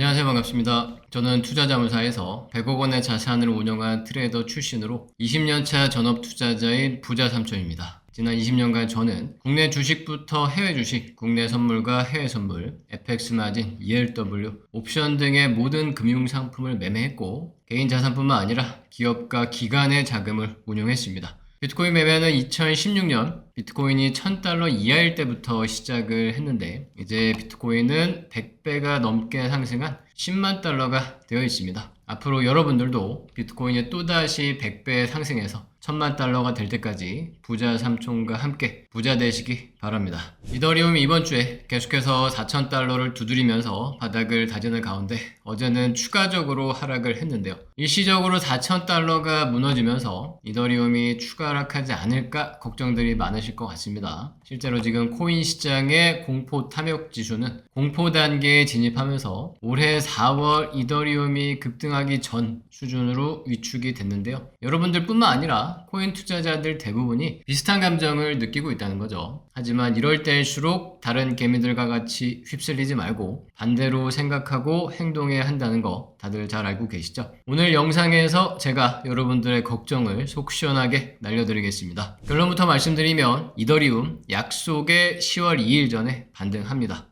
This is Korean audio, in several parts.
안녕하세요. 반갑습니다. 저는 투자자문사에서 100억 원의 자산을 운영한 트레이더 출신으로 20년차 전업 투자자인 부자 삼촌입니다. 지난 20년간 저는 국내 주식부터 해외 주식, 국내 선물과 해외 선물, FX 마진, ELW, 옵션 등의 모든 금융 상품을 매매했고 개인 자산뿐만 아니라 기업과 기관의 자금을 운용했습니다. 비트코인 매매는 2016년 비트코인이 1000달러 이하일 때부터 시작을 했는데 이제 비트코인은 100배가 넘게 상승한 10만 달러가 되어 있습니다. 앞으로 여러분들도 비트코인이 또다시 100배 상승해서 1000만 달러가 될 때까지 부자 삼촌과 함께 부자 되시기 바랍니다. 이더리움이 이번 주에 계속해서 4000달러를 두드리면서 바닥을 다지는 가운데 어제는 추가적으로 하락을 했는데요. 일시적으로 4000달러가 무너지면서 이더리움이 추가 하락하지 않을까 걱정들이 많으실 것 같습니다. 실제로 지금 코인 시장의 공포 탐욕 지수는 공포 단계에 진입하면서 올해 4월 이더리움이 급등하기 전 수준으로 위축이 됐는데요. 여러분들뿐만 아니라 코인 투자자들 대부분이 비슷한 감정을 느끼고 있다는 거죠. 하지만 이럴 때일수록 다른 개미들과 같이 휩쓸리지 말고 반대로 생각하고 행동해야 한다는 거 다들 잘 알고 계시죠? 오늘 영상에서 제가 여러분들의 걱정을 속 시원하게 날려드리겠습니다. 결론부터 말씀드리면 이더리움 약속의 10월 2일 전에 반등합니다.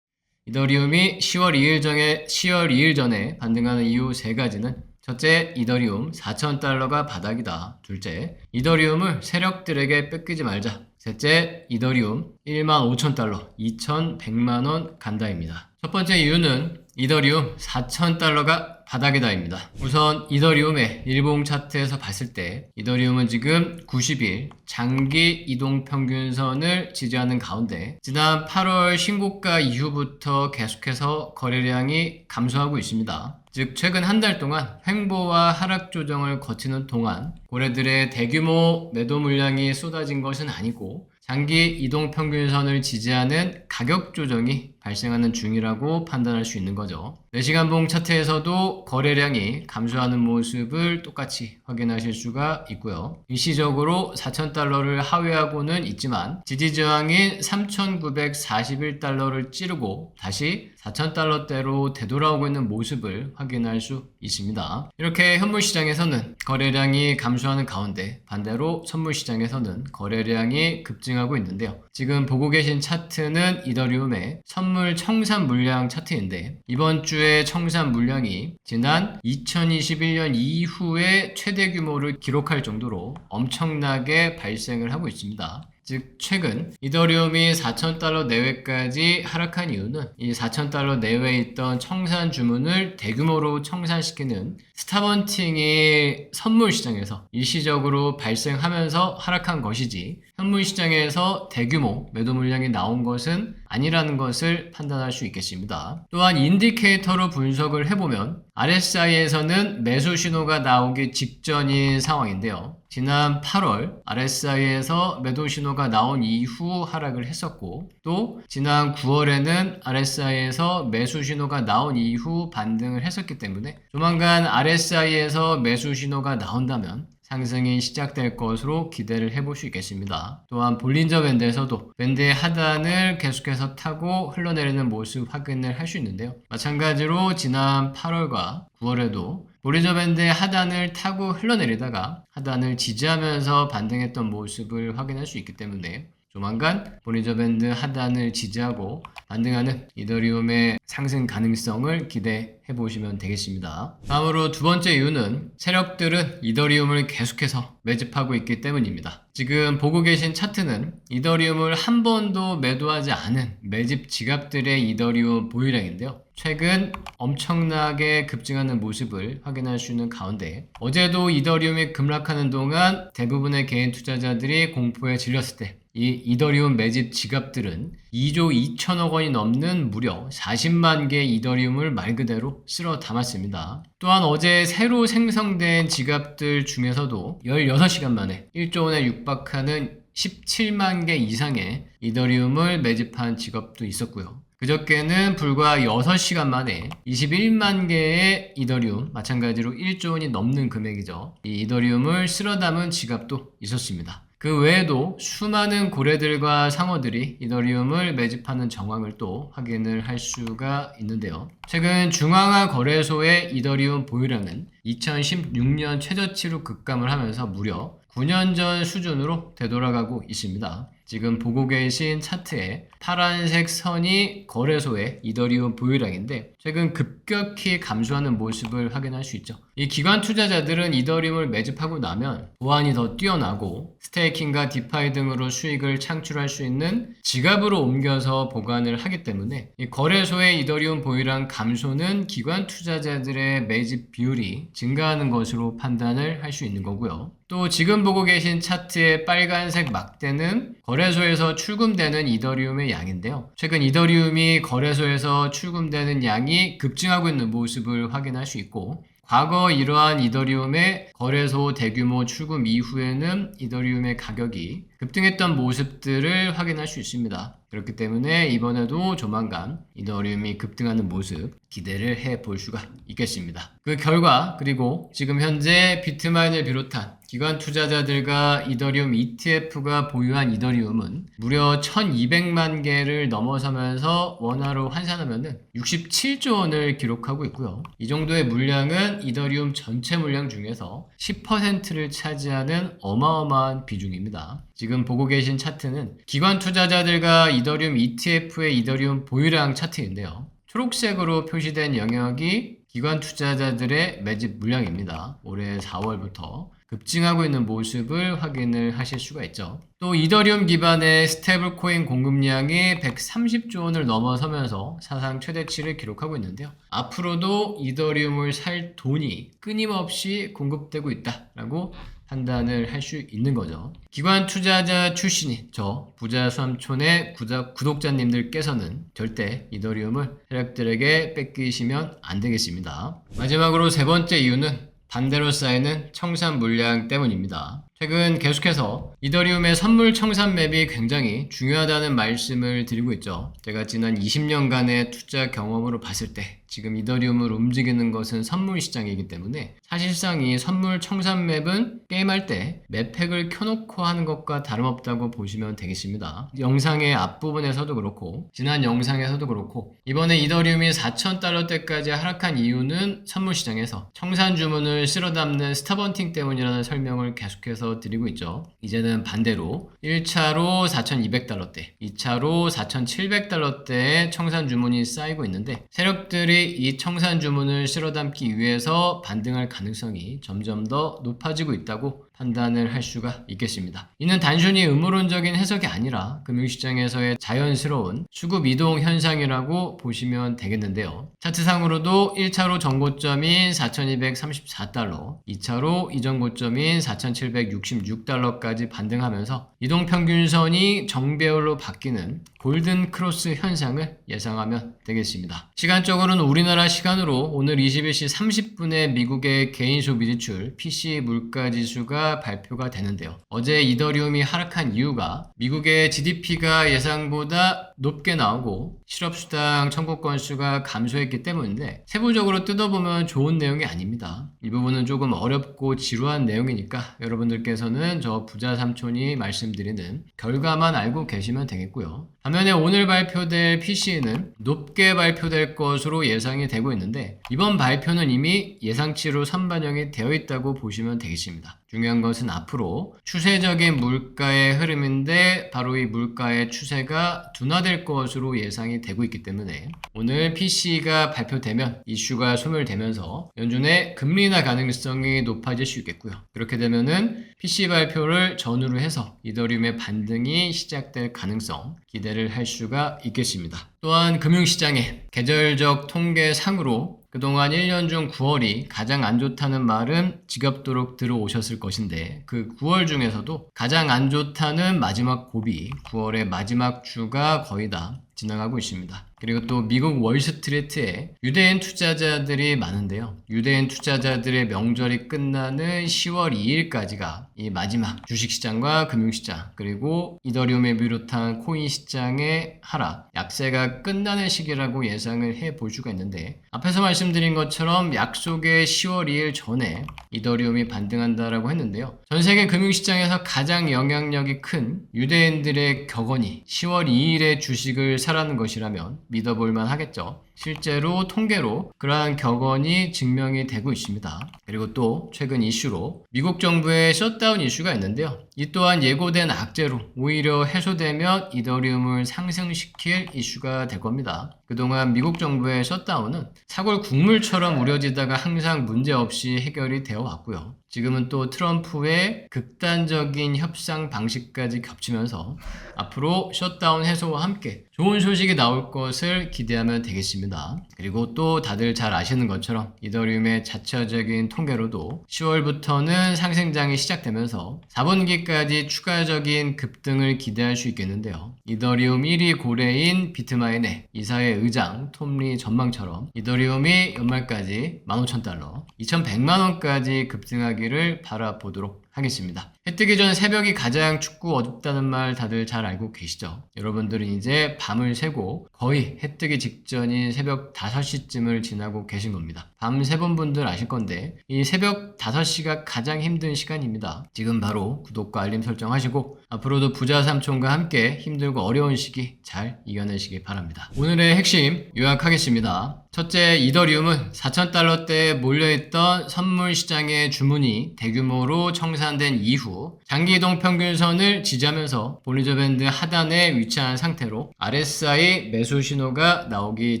이더리움이 10월 2일 전에 10월 2일 전에 반등하는 이유 세 가지는 첫째, 이더리움 4,000달러가 바닥이다. 둘째, 이더리움을 세력들에게 뺏기지 말자. 셋째, 이더리움 15,000달러, 2,100만원 간다입니다. 첫 번째 이유는 이더리움 4,000달러가 바닥이다입니다. 우선 이더리움의 일봉 차트에서 봤을 때 이더리움은 지금 90일 장기 이동 평균선을 지지하는 가운데 지난 8월 신고가 이후부터 계속해서 거래량이 감소하고 있습니다. 즉 최근 한 달 동안 횡보와 하락 조정을 거치는 동안 고래들의 대규모 매도 물량이 쏟아진 것은 아니고 장기 이동 평균선을 지지하는 가격 조정이 발생하는 중이라고 판단할 수 있는 거죠. 4시간봉 차트에서도 거래량이 감소하는 모습을 똑같이 확인하실 수가 있고요. 일시적으로 4,000달러를 하회하고는 있지만 지지 저항인 3,941달러를 찌르고 다시 4,000달러대로 되돌아오고 있는 모습을 확인할 수 있습니다. 이렇게 현물 시장에서는 거래량이 감소하는 가운데 반대로 선물 시장에서는 거래량이 급증하고 있는데요. 지금 보고 계신 차트는 이더리움의 선물 청산 물량 차트인데 이번 주에 청산 물량이 지난 2021년 이후에 최대 규모를 기록할 정도로 엄청나게 발생을 하고 있습니다. 즉 최근 이더리움이 4,000달러 내외까지 하락한 이유는 이 4,000달러 내외에 있던 청산 주문을 대규모로 청산시키는 스타번팅이 선물 시장에서 일시적으로 발생하면서 하락한 것이지 현물 시장에서 대규모 매도 물량이 나온 것은 아니라는 것을 판단할 수 있겠습니다. 또한 인디케이터로 분석을 해보면 RSI에서는 매수 신호가 나오기 직전인 상황인데요. 지난 8월 RSI에서 매도 신호가 나온 이후 하락을 했었고 또 지난 9월에는 RSI에서 매수 신호가 나온 이후 반등을 했었기 때문에 조만간 RSI에서 매수 신호가 나온다면 상승이 시작될 것으로 기대를 해볼 수 있겠습니다. 또한 볼린저 밴드에서도 밴드의 하단을 계속해서 타고 흘러내리는 모습 확인을 할 수 있는데요. 마찬가지로 지난 8월과 9월에도 볼린저 밴드의 하단을 타고 흘러내리다가 하단을 지지하면서 반등했던 모습을 확인할 수 있기 때문에 조만간 볼린저 밴드 하단을 지지하고 반등하는 이더리움의 상승 가능성을 기대해 보시면 되겠습니다. 다음으로 두 번째 이유는 세력들은 이더리움을 계속해서 매집하고 있기 때문입니다. 지금 보고 계신 차트는 이더리움을 한 번도 매도하지 않은 매집 지갑들의 이더리움 보유량인데요. 최근 엄청나게 급증하는 모습을 확인할 수 있는 가운데 어제도 이더리움이 급락하는 동안 대부분의 개인 투자자들이 공포에 질렸을 때 이 이더리움 매집 지갑들은 2조 2천억 원이 넘는 무려 40만 개 이더리움을 말 그대로 쓸어 담았습니다. 또한 어제 새로 생성된 지갑들 중에서도 16시간 만에 1조 원에 육박하는 17만 개 이상의 이더리움을 매집한 직업도 있었고요. 그저께는 불과 6시간 만에 21만 개의 이더리움, 마찬가지로 1조 원이 넘는 금액이죠. 이 이더리움을 쓸어 담은 지갑도 있었습니다. 그 외에도 수많은 고래들과 상어들이 이더리움을 매집하는 정황을 또 확인을 할 수가 있는데요. 최근 중앙화 거래소의 이더리움 보유량은 2016년 최저치로 급감을 하면서 무려 9년 전 수준으로 되돌아가고 있습니다. 지금 보고 계신 차트에 파란색 선이 거래소의 이더리움 보유량인데 최근 급격히 감소하는 모습을 확인할 수 있죠. 이 기관 투자자들은 이더리움을 매집하고 나면 보안이 더 뛰어나고 스테이킹과 디파이 등으로 수익을 창출할 수 있는 지갑으로 옮겨서 보관을 하기 때문에 이 거래소의 이더리움 보유량 감소는 기관 투자자들의 매집 비율이 증가하는 것으로 판단을 할 수 있는 거고요. 또 지금 보고 계신 차트의 빨간색 막대는 거래 소에서 출금되는 이더리움의 양인데요. 최근 이더리움이 거래소에서 출금되는 양이 급증하고 있는 모습을 확인할 수 있고 과거 이러한 이더리움의 거래소 대규모 출금 이후에는 이더리움의 가격이 급등했던 모습들을 확인할 수 있습니다. 그렇기 때문에 이번에도 조만간 이더리움이 급등하는 모습 기대를 해 볼 수가 있겠습니다. 그 결과 그리고 지금 현재 비트마인을 비롯한 기관 투자자들과 이더리움 ETF가 보유한 이더리움은 무려 1200만 개를 넘어서면서 원화로 환산하면 67조 원을 기록하고 있고요. 이 정도의 물량은 이더리움 전체 물량 중에서 10%를 차지하는 어마어마한 비중입니다. 지금 보고 계신 차트는 기관 투자자들과 이 더리움 ETF의 이더리움 보유량 차트인데요. 초록색으로 표시된 영역이 기관 투자자들의 매집 물량입니다. 올해 4월부터 급증하고 있는 모습을 확인을 하실 수가 있죠. 또 이더리움 기반의 스테이블 코인 공급량이 130조 원을 넘어서면서 사상 최대치를 기록하고 있는데요. 앞으로도 이더리움을 살 돈이 끊임없이 공급되고 있다라고 판단을 할 수 있는 거죠. 기관 투자자 출신인 저 부자 삼촌의 구독자님들께서는 절대 이더리움을 세력들에게 뺏기시면 안 되겠습니다. 마지막으로 세 번째 이유는 반대로 쌓이는 청산 물량 때문입니다. 최근 계속해서 이더리움의 선물 청산 맵이 굉장히 중요하다는 말씀을 드리고 있죠. 제가 지난 20년간의 투자 경험으로 봤을 때 지금 이더리움을 움직이는 것은 선물 시장이기 때문에 사실상 이 선물 청산 맵은 게임할 때 맵팩을 켜놓고 하는 것과 다름없다고 보시면 되겠습니다. 영상의 앞부분에서도 그렇고 지난 영상에서도 그렇고 이번에 이더리움이 4,000달러대까지 하락한 이유는 선물 시장에서 청산 주문을 쓸어 담는 스타번팅 때문이라는 설명을 계속해서 드리고 있죠. 이제는 반대로 1차로 4,200달러대, 2차로 4,700달러대의 청산 주문이 쌓이고 있는데 세력들이 이 청산 주문을 실어 담기 위해서 반등할 가능성이 점점 더 높아지고 있다고 판단을 할 수가 있겠습니다. 이는 단순히 음모론적인 해석이 아니라 금융시장에서의 자연스러운 수급 이동 현상이라고 보시면 되겠는데요. 차트상으로도 1차로 전고점인 4,234달러, 2차로 이전 고점인 4,766달러까지 반등하면서 이동평균선이 정배열로 바뀌는 골든 크로스 현상을 예상하면 되겠습니다. 시간적으로는 우리나라 시간으로 오늘 21시 30분에 미국의 개인 소비 지출 PC 물가 지수가 발표가 되는데요. 어제 이더리움이 하락한 이유가 미국의 GDP가 예상보다 높게 나오고 실업수당 청구 건수가 감소했기 때문인데 세부적으로 뜯어보면 좋은 내용이 아닙니다. 이 부분은 조금 어렵고 지루한 내용이니까 여러분들께서는 저 부자 삼촌이 말씀드리는 결과만 알고 계시면 되겠고요. 반면에 오늘 발표될 PC는 높게 발표될 것으로 예상이 되고 있는데 이번 발표는 이미 예상치로 선반영이 되어 있다고 보시면 되겠습니다. 중요한 것은 앞으로 추세적인 물가의 흐름인데 바로 이 물가의 추세가 둔화될 것으로 예상이 되고 있기 때문에 오늘 PC가 발표되면 이슈가 소멸되면서 연준의 금리 인하 가능성이 높아질 수 있겠고요. 그렇게 되면은 PC 발표를 전후로 해서 이더리움의 반등이 시작될 가능성 기대를 할 수가 있겠습니다. 또한 금융시장의 계절적 통계상으로 그동안 1년 중 9월이 가장 안 좋다는 말은 지겹도록 들어오셨을 것인데 그 9월 중에서도 가장 안 좋다는 마지막 고비 9월의 마지막 주가 거의 다 지나가고 있습니다. 그리고 또 미국 월스트리트에 유대인 투자자들이 많은데요. 유대인 투자자들의 명절이 끝나는 10월 2일까지가 이 마지막 주식시장과 금융시장 그리고 이더리움에 비롯한 코인 시장의 하락, 약세가 끝나는 시기라고 예상을 해 볼 수가 있는데 앞에서 말씀드린 것처럼 약속의 10월 2일 전에 이더리움이 반등한다라고 했는데요. 전 세계 금융시장에서 가장 영향력이 큰 유대인들의 격언이 10월 2일에 주식을 사라는 것이라면 믿어볼만 하겠죠. 실제로 통계로 그러한 격언이 증명이 되고 있습니다. 그리고 또 최근 이슈로 미국 정부의 셧다운 이슈가 있는데요. 이 또한 예고된 악재로 오히려 해소되면 이더리움을 상승시킬 이슈가 될 겁니다. 그동안 미국 정부의 셧다운은 사골 국물처럼 우려지다가 항상 문제없이 해결이 되어 왔고요. 지금은 또 트럼프의 극단적인 협상 방식까지 겹치면서 앞으로 셧다운 해소와 함께 좋은 소식이 나올 것을 기대하면 되겠습니다. 그리고 또 다들 잘 아시는 것처럼 이더리움의 자체적인 통계로도 10월부터는 상승장이 시작되면서 4분기까지 추가적인 급등을 기대할 수 있겠는데요. 이더리움 1위 고래인 비트마인의 이사의 의장 톰리 전망처럼 이더리움이 연말까지 15,000달러, 2,100만원까지 급등하기를 바라보도록 하겠습니다. 해 뜨기 전 새벽이 가장 춥고 어둡다는 말 다들 잘 알고 계시죠? 여러분들은 이제 밤을 새고 거의 해 뜨기 직전인 새벽 5시쯤을 지나고 계신 겁니다. 밤 새본 분들 아실 건데 이 새벽 5시가 가장 힘든 시간입니다. 지금 바로 구독과 알림 설정하시고 앞으로도 부자 삼촌과 함께 힘들고 어려운 시기 잘 이겨내시기 바랍니다. 오늘의 핵심 요약하겠습니다. 첫째, 이더리움은 4,000달러대에 몰려있던 선물 시장의 주문이 대규모로 청산 된 이후 장기 이동 평균선을 지지하면서 볼리저 밴드 하단에 위치한 상태로 RSI 매수 신호가 나오기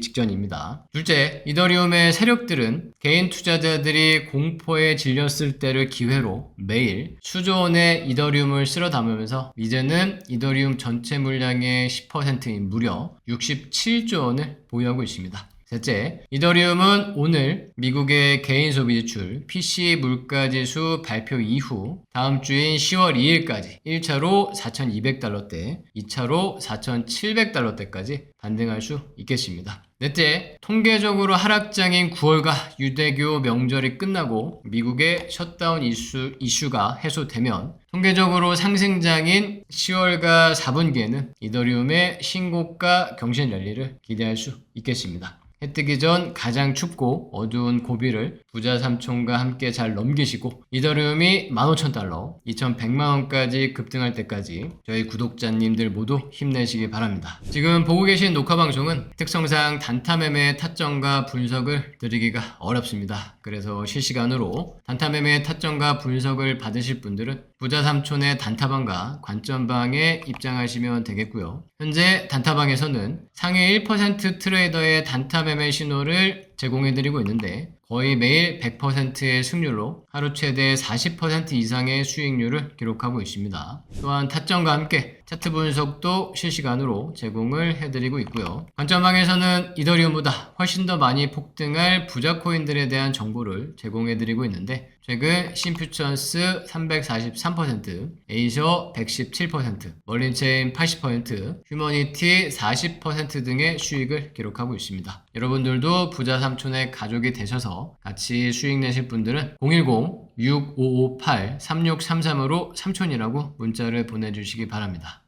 직전입니다. 둘째, 이더리움의 세력들은 개인 투자자들이 공포에 질렸을 때를 기회로 매일 수조 원의 이더리움을 쓸어 담으면서 이제는 이더리움 전체 물량의 10%인 무려 67조 원을 보유하고 있습니다. 셋째, 이더리움은 오늘 미국의 개인 소비 지출 PC 물가 지수 발표 이후 다음 주인 10월 2일까지 1차로 4,200달러대, 2차로 4,700달러대까지 반등할 수 있겠습니다. 넷째, 통계적으로 하락장인 9월과 유대교 명절이 끝나고 미국의 셧다운 이슈, 이슈가 해소되면 통계적으로 상승장인 10월과 4분기에는 이더리움의 신고가 경신 랠리를 기대할 수 있겠습니다. 해 뜨기 전 가장 춥고 어두운 고비를 부자 삼촌과 함께 잘 넘기시고 이더리움이 15,000달러, 2,100만원까지 급등할 때까지 저희 구독자님들 모두 힘내시기 바랍니다. 지금 보고 계신 녹화 방송은 특성상 단타 매매 타점과 분석을 드리기가 어렵습니다. 그래서 실시간으로 단타 매매 타점과 분석을 받으실 분들은 부자 삼촌의 단타방과 관점방에 입장하시면 되겠고요. 현재 단타방에서는 상위 1% 트레이더의 단타 매매 신호를 제공해드리고 있는데 거의 매일 100%의 승률로 하루 최대 40% 이상의 수익률을 기록하고 있습니다. 또한 타점과 함께 차트 분석도 실시간으로 제공을 해드리고 있고요. 관점방에서는 이더리움보다 훨씬 더 많이 폭등할 부자 코인들에 대한 정보를 제공해드리고 있는데 최근 심퓨천스 343%, 에이셔 117%, 멀린체인 80%, 휴머니티 40% 등의 수익을 기록하고 있습니다. 여러분들도 부자 삼촌의 가족이 되셔서 같이 수익 내실 분들은 010-6558-3633으로 삼촌이라고 문자를 보내주시기 바랍니다.